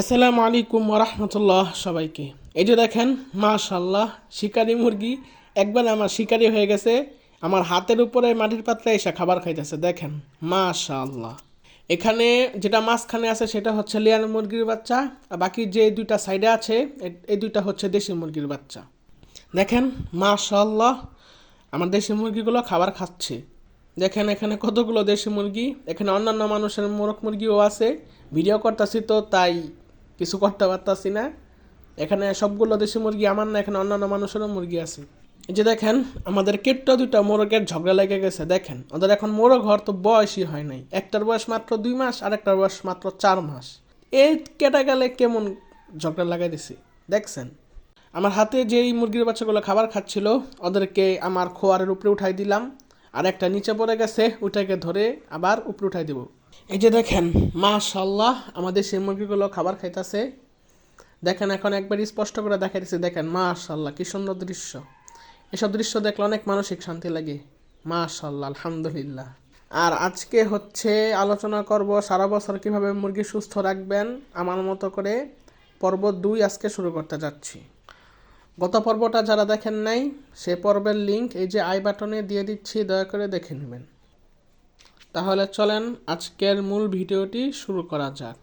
আসসালামু আলাইকুম রহমতুল্লাহ সবাইকে। এই যে দেখেন মাশাল্লাহ শিকারি মুরগি একবার আমার শিকারি হয়ে গেছে, আমার হাতের উপরে মাটির পাত্রে এসে খাবার খাইতেছে, দেখেন মাশাল্লাহ এখানে যেটা মাঝখানে আছে সেটা হচ্ছে লিয়ান মুরগির বাচ্চা, আর বাকি যে দুইটা সাইডে আছে এই দুইটা হচ্ছে দেশি মুরগির বাচ্চা। দেখেন মাশাল্লাহ আমার দেশি মুরগিগুলো খাবার খাচ্ছে। দেখেন, এখানে কতগুলো দেশি মুরগি, এখানে অন্যান্য মানুষের মোরগ মুরগিও আছে, ভিডিও করতেছি তো, তাই কিছু করতে পারতাছি না। এখানে সবগুলো দেশি মুরগি আমার না, এখানে অন্যান্য মানুষেরও মুরগি আছে। যে দেখেন, আমাদের কেটটা দুইটা মোরগের ঝগড়া লেগে গেছে, দেখেন। ওদের এখন মোরগ ঘর তো বয়সই হয় নাই। একটার বয়স মাত্র দুই মাস, আর একটার বয়স মাত্র চার মাস। এই কেটে গেলে কেমন ঝগড়া লাগাই দিছি, দেখছেন? আমার হাতে যেই মুরগির বাচ্চাগুলো খাবার খাচ্ছিল, ওদেরকে আমার খোয়ারের উপরে উঠাই দিলাম। আর একটা নিচে পড়ে গেছে ওটাকে ধরে আবার উপরে উঠাই দেব। এই যে দেখেন মাশাল্লাহ আমাদের সেই মুরগিগুলো খাবার খাইতেছে। দেখেন, এখন একবার স্পষ্ট করে দেখা দিচ্ছে দেখেন মাশাল্লাহ কি সুন্দর দৃশ্য। এসব দৃশ্য দেখলে অনেক মানসিক শান্তি লাগে। মাশাল্লাহ আলহামদুলিল্লাহ। আর আজকে হচ্ছে আলোচনা করব সারা বছর কীভাবে মুরগি সুস্থ রাখবেন, আমার মতো করে পর্ব দুই আজকে শুরু করতে যাচ্ছি। গত পর্বটা যারা দেখেন নাই, সে পর্বের লিংক এই যে আই বাটনে দিয়ে দিচ্ছি, দয়া করে দেখে নেবেন। তাহলে চলেন আজকের মূল ভিডিওটি শুরু করা যাক।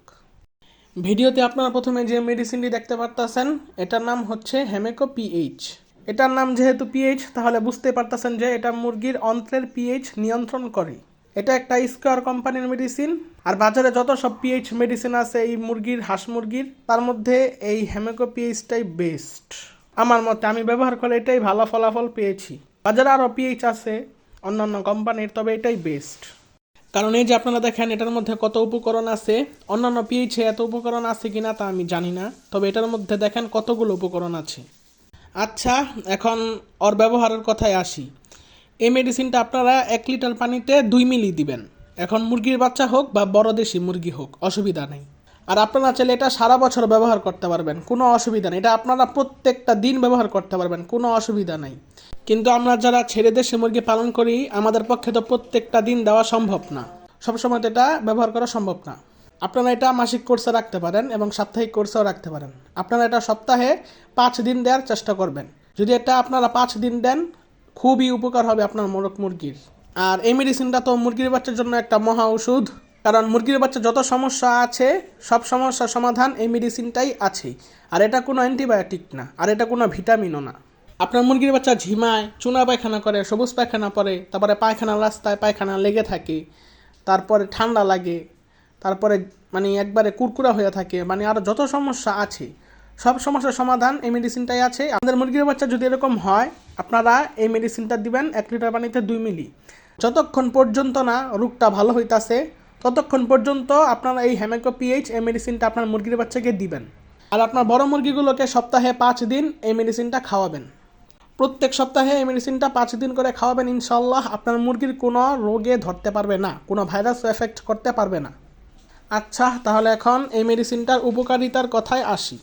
ভিডিওতে আপনারা প্রথমে যে মেডিসিনটি দেখতে পারতেছেন, এটার নাম হচ্ছে হেমেকো পিএইচ। এটার নাম যেহেতু পিএইচ, তাহলে বুঝতে পারতেছেন যে এটা মুরগির অন্ত্রের পিএইচ নিয়ন্ত্রণ করে। এটা একটা স্কোয়ার কোম্পানির মেডিসিন, আর বাজারে যত সব পিএইচ মেডিসিন আছে, এই মুরগির, হাঁস মুরগির, তার মধ্যে এই হেমেকো পিএইচটাই বেস্ট। আমার মতে আমি ব্যবহার করে এটাই ভালো ফলাফল পেয়েছি। বাজারে আরও পিএইচ আছে, অন্যান্য কোম্পানির, তবে এটাই বেস্ট। কারণ এই যে আপনারা দেখেন, এটার মধ্যে কত উপকরণ আছে, অন্যান্য পিএইচে এত উপকরণ আছে কি না তা আমি জানি না, তবে এটার মধ্যে দেখেন কতগুলো উপকরণ আছে। আচ্ছা এখন ওর ব্যবহারের কথায় আসি। এই মেডিসিনটা আপনারা এক লিটার পানিতে দুই মিলি দিবেন। এখন মুরগির বাচ্চা হোক বা বড় দেশি মুরগি হোক, অসুবিধা নেই। আর আপনারা চাইলে এটা সারা বছর ব্যবহার করতে পারবেন, কোনো অসুবিধা নেই। এটা আপনারা প্রত্যেকটা দিন ব্যবহার করতে পারবেন, কোনো অসুবিধা নেই। কিন্তু আমরা যারা ছেড়ে দেশে মুরগি পালন করি, আমাদের পক্ষে তো প্রত্যেকটা দিন দেওয়া সম্ভব না। সবসময় তো এটা ব্যবহার করা সম্ভব না। আপনারা এটা মাসিক কোর্সে রাখতে পারেন এবং সাপ্তাহিক কোর্সেও রাখতে পারেন। আপনারা এটা সপ্তাহে পাঁচ দিন দেওয়ার চেষ্টা করবেন। যদি এটা আপনারা পাঁচ দিন দেন, খুবই উপকার হবে আপনার মোরগ মুরগির। আর এই মেডিসিনটা তো মুরগির বাচ্চার জন্য একটা মহা ওষুধ কারণ মুরগির বাচ্চা যত সমস্যা আছে, সব সমস্যার সমাধান এই মেডিসিনটাই আছে আর এটা কোনো অ্যান্টিবায়োটিক না, আর এটা কোনো ভিটামিনও না। আপনার মুরগির বাচ্চা ঝিমায়, চুনা পায়খানা করে, সবুজ পায়খানা পরে, তারপরে পায়খানা রাস্তায় পায়খানা লেগে থাকে, তারপরে ঠান্ডা লাগে, তারপরে মানে একবারে কুরকুরা হয়ে থাকে মানে আরও যত সমস্যা আছে, সব সমস্যার সমাধান এই মেডিসিনটাই আছে। আমাদের মুরগির বাচ্চা যদি এরকম হয়, আপনারা এই মেডিসিনটা দিবেন এক লিটার পানিতে দুই মিলি। যতক্ষণ পর্যন্ত না রোগটা ভালো হইতাছে ততক্ষণ পর্যন্ত আপনারা এই হ্যামেকো পিএইচ, এই মেডিসিনটা আপনার মুরগির বাচ্চাকে দিবেন। আর আপনার বড় মুরগিগুলোকে সপ্তাহে পাঁচ দিন এই মেডিসিনটা খাওয়াবেন। প্রত্যেক সপ্তাহে এই মেডিসিনটা পাঁচ দিন করে খাওয়াবেন ইনশাল্লাহ আপনার মুরগির কোনো রোগে ধরতে পারবে না, কোনো ভাইরাস এফেক্ট করতে পারবে না। আচ্ছা তাহলে এখন এই মেডিসিনটার উপকারিতার কথায় আসি।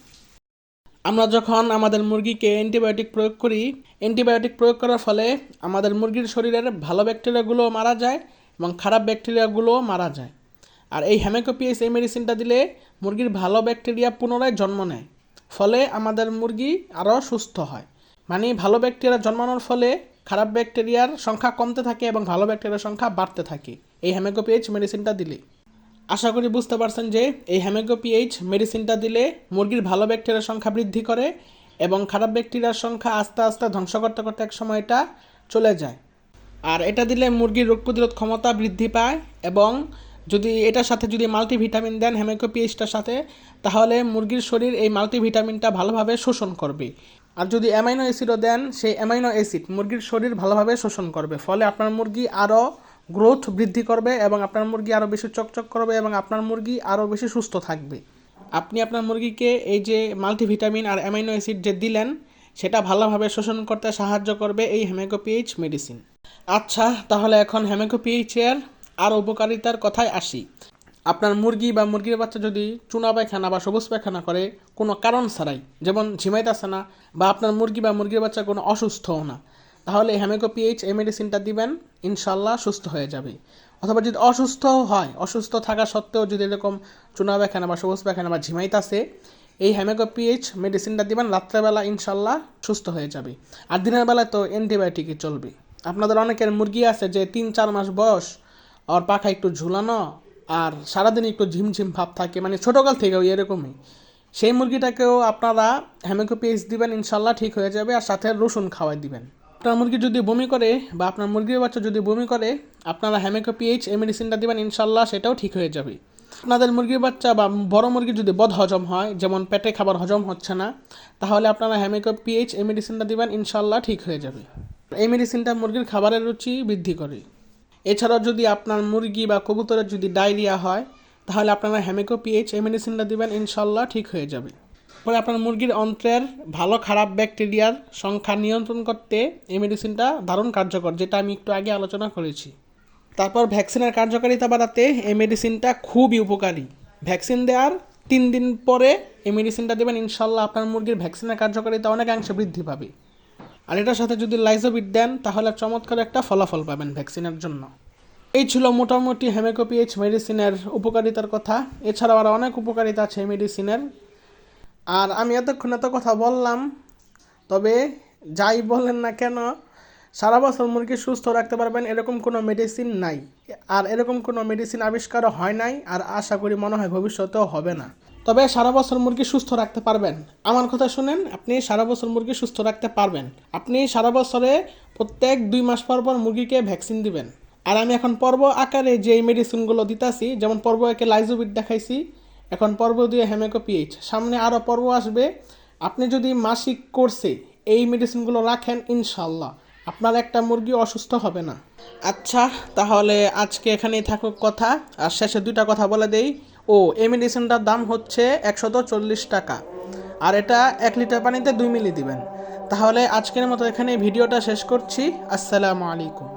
আমরা যখন আমাদের মুরগিকে অ্যান্টিবায়োটিক প্রয়োগ করি অ্যান্টিবায়োটিক প্রয়োগ করার ফলে আমাদের মুরগির শরীরের ভালো ব্যাকটেরিয়াগুলো মারা যায় এবং খারাপ ব্যাকটেরিয়াগুলোও মারা যায়। আর এই হ্যামেকোপিএস এই মেডিসিনটা দিলে মুরগির ভালো ব্যাকটেরিয়া পুনরায় জন্ম নেয়। ফলে আমাদের মুরগি আরও সুস্থ হয়। মানে ভালো ব্যাকটেরিয়া জন্মানোর ফলে খারাপ ব্যাকটেরিয়ার সংখ্যা কমতে থাকে এবং ভালো ব্যাকটেরিয়ার সংখ্যা বাড়তে থাকে। এই হ্যামেকোপিএইচ মেডিসিনটা দিলে। আশা করি বুঝতে পারছেন যে এই হ্যামেগো পিএইচ মেডিসিনটা দিলে মুরগির ভালো ব্যাকটেরিয়ার সংখ্যা বৃদ্ধি করে এবং খারাপ ব্যাকটেরিয়ার সংখ্যা আস্তে আস্তে ধ্বংস করতে করতে এক সময় এটা চলে যায়। আর এটা দিলে মুরগির রোগ প্রতিরোধ ক্ষমতা বৃদ্ধি পায় এবং যদি এটার সাথে যদি মাল্টিভিটামিন দেন হ্যামেকো পিএইচটার সাথে, তাহলে মুরগির শরীর এই মাল্টিভিটামিনটা ভালোভাবে শোষণ করবে। আর যদি অ্যামাইনো অ্যাসিডও দেন, সেই অ্যামাইনো অ্যাসিড মুরগির শরীর ভালোভাবে শোষণ করবে। ফলে আপনার মুরগি আরও গ্রোথ বৃদ্ধি করবে এবং আপনার মুরগি আরও বেশি চকচক করবে এবং আপনার মুরগি আরও বেশি সুস্থ থাকবে। আপনি আপনার মুরগিকে এই যে মাল্টিভিটামিন আর অ্যামাইনো অ্যাসিড যে দিলেন, সেটা ভালোভাবে শোষণ করতে সাহায্য করবে এই হেমেকোপিএইচ মেডিসিন। আচ্ছা তাহলে এখন হেমেকোপিএইচের আর উপকারিতার কথায় আসি। আপনার মুরগি বা মুরগির বাচ্চা যদি চুনা পায়খানা বা সবুজ পায়খানা করে, কোনো কারণ ছাড়াই, যেমন ঝিমাইতেছে না, বা আপনার মুরগি বা মুরগির বাচ্চা কোনো অসুস্থও না, তাহলে হ্যামেকো পিএইচ এই মেডিসিনটা দিবেন ইনশাল্লাহ সুস্থ হয়ে যাবে। অথবা যদি অসুস্থ হয়, অসুস্থ থাকা সত্ত্বেও যদি এরকম চুনা পায়খানা বা সবুজ পায়খানা বা ঝিমাইতাছে এই হ্যামেকো পিএইচ মেডিসিনটা দিবেন, রাত্রেবেলা ইনশাল্লাহ সুস্থ হয়ে যাবে। আর দিনের বেলায় তো অ্যান্টিবায়োটিকই চলবে। আপনাদের অনেকের মুরগি আছে যে তিন, চার মাস বয়স আর পাখা একটু ঝুলানো আর সারাদিন একটু ঝিমঝিম ভাব থাকে। মানে ছোটোকাল থেকেও এরকমই। সেই মুরগিটাকেও আপনারা হ্যামেকো পিএইচ দিবেন, ইনশাল্লাহ ঠিক হয়ে যাবে আর সাথে রসুন খাওয়াই দিবেন। আপনার মুরগি যদি বমি করে বা আপনার মুরগির বাচ্চা যদি বমি করে, আপনারা হ্যামেকো পিএইচ এই মেডিসিনটা দিবেন, ইনশাল্লাহ সেটাও ঠিক হয়ে যাবে। আপনাদের মুরগির বাচ্চা বা বড় মুরগি যদি বদ হজম হয়, যেমন পেটে খাবার হজম হচ্ছে না, তাহলে আপনারা হ্যামেকো পিএইচ এই মেডিসিনটা দিবেন, ইনশাল্লাহ ঠিক হয়ে যাবে। এই মেডিসিনটা মুরগির খাবারের রুচি বৃদ্ধি করে। এছাড়াও যদি আপনার মুরগি বা কবুতরের যদি ডায়রিয়া হয়, তাহলে আপনারা হ্যামেকো পিএইচ এই মেডিসিনটা দিবেন ইনশাল্লাহ ঠিক হয়ে যাবে। পরে আপনার মুরগির অন্ত্রের ভালো খারাপ ব্যাকটেরিয়ার সংখ্যা নিয়ন্ত্রণ করতে এই মেডিসিনটা দারুণ কার্যকর, যেটা আমি একটু আগে আলোচনা করেছি। তারপর ভ্যাকসিনের কার্যকারিতা বাড়াতে এই মেডিসিনটা খুবই উপকারী। ভ্যাকসিন দেওয়ার তিন দিন পরে এই মেডিসিনটা দেবেন ইনশাল্লাহ আপনার মুরগির ভ্যাকসিনের কার্যকারিতা অনেকাংশে বৃদ্ধি পাবে। আর এটার সাথে যদি লাইজোবিট দেন, তাহলে চমৎকার একটা ফলাফল পাবেন ভ্যাকসিনের জন্য। এই ছিল মোটামুটি হেমিকোপিএইচ মেডিসিনের উপকারিতার কথা। এছাড়াও আরও অনেক উপকারিতা আছে এই মেডিসিনের আর আমি এতক্ষণ এত কথা বললাম, তবে যাই বলেন না কেন, সারা বছর মুরগি সুস্থ রাখতে পারবেন এরকম কোনো মেডিসিন নাই। আর এরকম কোনো মেডিসিন আবিষ্কারও হয় নাই, আর আশা করি মনে হয় ভবিষ্যতেও হবে না। তবে সারা বছর মুরগি সুস্থ রাখতে পারবেন। আমার কথা শুনেন, আপনি সারা বছর মুরগি সুস্থ রাখতে পারবেন। আপনি সারা বছরে প্রত্যেক দুই মাস পর পর মুরগিকে ভ্যাকসিন দিবেন। আর আমি এখন পর্ব আকারে যে মেডিসিনগুলো দিতাছি, যেমন পর্ব একে লাইজোবিট দেখাইছি, এখন পর্ব দিয়ে হেমেকো পিএইচ। সামনে আরও পর্ব আসবে। আপনি যদি মাসিক কোর্সে এই মেডিসিনগুলো রাখেন ইনশাল্লাহ আপনার একটা মুরগি অসুস্থ হবে না। আচ্ছা তাহলে আজকে এখানেই থাকুক কথা। আর শেষে দুইটা কথা বলে দেই। ও এই মেডিসিনটার দাম হচ্ছে একশত চল্লিশ টাকা। আর এটা এক লিটার পানিতে দুই মিলি দিবেন। তাহলে আজকের মতো এখানে ভিডিওটা শেষ করছি। আসসালামু আলাইকুম।